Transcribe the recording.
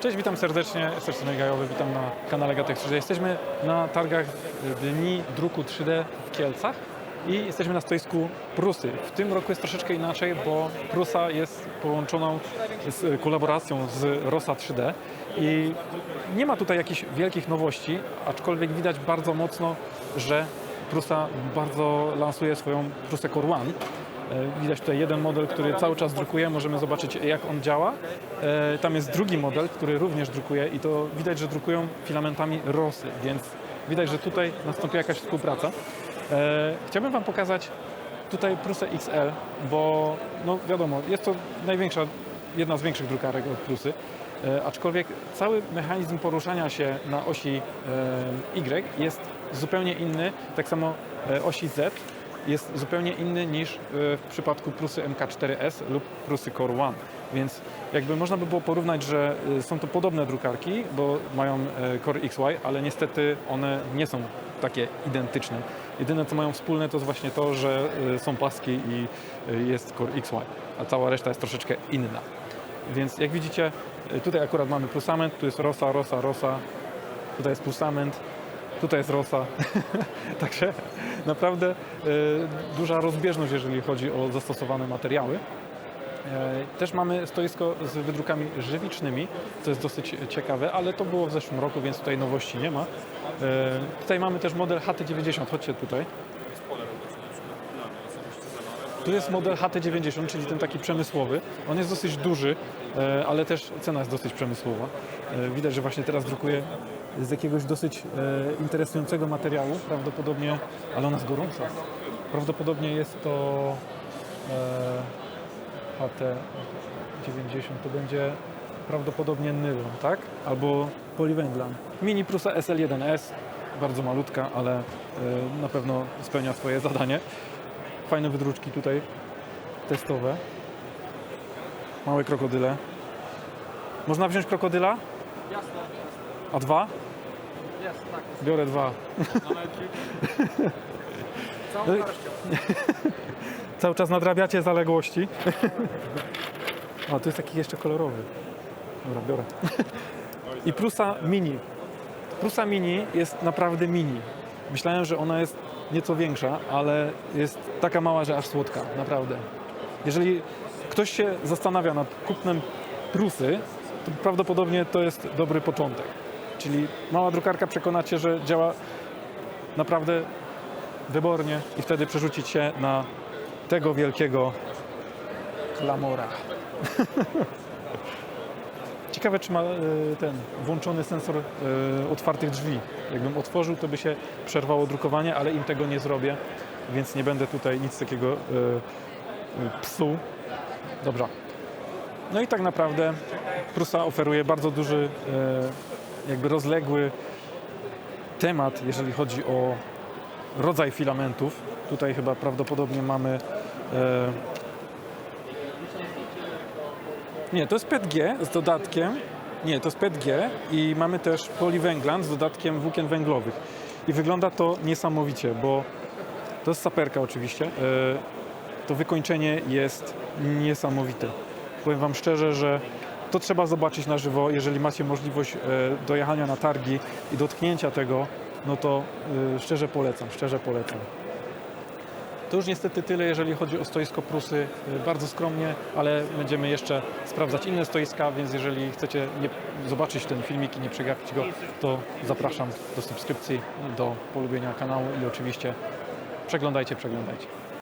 Cześć, witam serdecznie, Serce Gajowy, witam na kanale Gatek 3D. Jesteśmy na targach Dni Druku 3D w Kielcach i jesteśmy na stoisku Prusy. W tym roku jest troszeczkę inaczej, bo Prusa jest połączoną z kolaboracją z Rosa 3D i nie ma tutaj jakichś wielkich nowości, aczkolwiek widać bardzo mocno, że Prusa bardzo lansuje swoją Prusę Core One. E, Widać tutaj jeden model, który cały czas drukuje, możemy zobaczyć jak on działa. E, Tam jest drugi model, który również drukuje i to widać, że drukują filamentami Rosy, więc widać, że tutaj nastąpi jakaś współpraca. E, Chciałbym Wam pokazać tutaj Prusę XL, bo no wiadomo, jest to największa, jedna z większych drukarek od Prusy. Aczkolwiek cały mechanizm poruszania się na osi Y jest zupełnie inny, tak samo osi Z jest zupełnie inny niż e, w przypadku Prusy MK4S lub Prusy Core One. Więc jakby można by było porównać, że e, są to podobne drukarki, bo mają e, Core XY, ale niestety one nie są takie identyczne. Jedyne co mają wspólne to jest właśnie to, że są paski i jest Core XY, a cała reszta jest troszeczkę inna. Więc jak widzicie, tutaj akurat mamy plusament, tu jest rosa, rosa, rosa, tutaj jest plusament, tutaj jest rosa. Także naprawdę e, duża rozbieżność, jeżeli chodzi o zastosowane materiały. E, Też mamy stoisko z wydrukami żywicznymi, co jest dosyć ciekawe, ale to było w zeszłym roku, więc tutaj nowości nie ma. E, Tutaj mamy też model HT90, chodźcie tutaj. Tu jest model HT90, czyli ten taki przemysłowy. On jest dosyć duży, ale też cena jest dosyć przemysłowa. Widać, że właśnie teraz drukuje z jakiegoś dosyć e, interesującego materiału, prawdopodobnie, ale ona jest gorąca. Prawdopodobnie jest to e, HT90, to będzie prawdopodobnie nylon, tak? Albo poliwęglan. Mini Prusa SL1S, bardzo malutka, ale e, na pewno spełnia swoje zadanie. Fajne wydruczki tutaj testowe. Małe krokodyle. Można wziąć krokodyla? Jasne, A dwa? Jest, tak. Biorę dwa. Całą No garścią. Cały czas nadrabiacie zaległości. A, tu jest taki jeszcze kolorowy. Dobra, biorę. I Prusa Mini. Prusa Mini jest naprawdę mini. Myślałem, że ona jest nieco większa, ale jest taka mała, że aż słodka, naprawdę. Jeżeli ktoś się zastanawia nad kupnem Prusy, to prawdopodobnie to jest dobry początek. Czyli mała drukarka przekonacie, że działa naprawdę wybornie i wtedy przerzucić się na tego wielkiego klamora. Ciekawe, czy ma e, ten włączony sensor e, otwartych drzwi. Jakbym otworzył, to by się przerwało drukowanie, ale im tego nie zrobię, więc nie będę tutaj nic takiego e, psuł. Dobra. No i tak naprawdę Prusa oferuje bardzo duży, jakby rozległy temat, jeżeli chodzi o rodzaj filamentów. Tutaj chyba prawdopodobnie mamy. E... Nie, to jest PETG z dodatkiem. Nie, to jest PETG i mamy też poliwęglan z dodatkiem włókien węglowych. I wygląda to niesamowicie, bo to jest saperka oczywiście. E... To wykończenie jest niesamowite. Powiem Wam szczerze, że to trzeba zobaczyć na żywo. Jeżeli macie możliwość e, dojechania na targi i dotknięcia tego, no to y, szczerze polecam, szczerze polecam. To już niestety tyle, jeżeli chodzi o stoisko Prusy. Y, Bardzo skromnie, ale będziemy jeszcze sprawdzać inne stoiska, więc jeżeli chcecie zobaczyć ten filmik i nie przegapić go, to zapraszam do subskrypcji, do polubienia kanału i oczywiście przeglądajcie, przeglądajcie.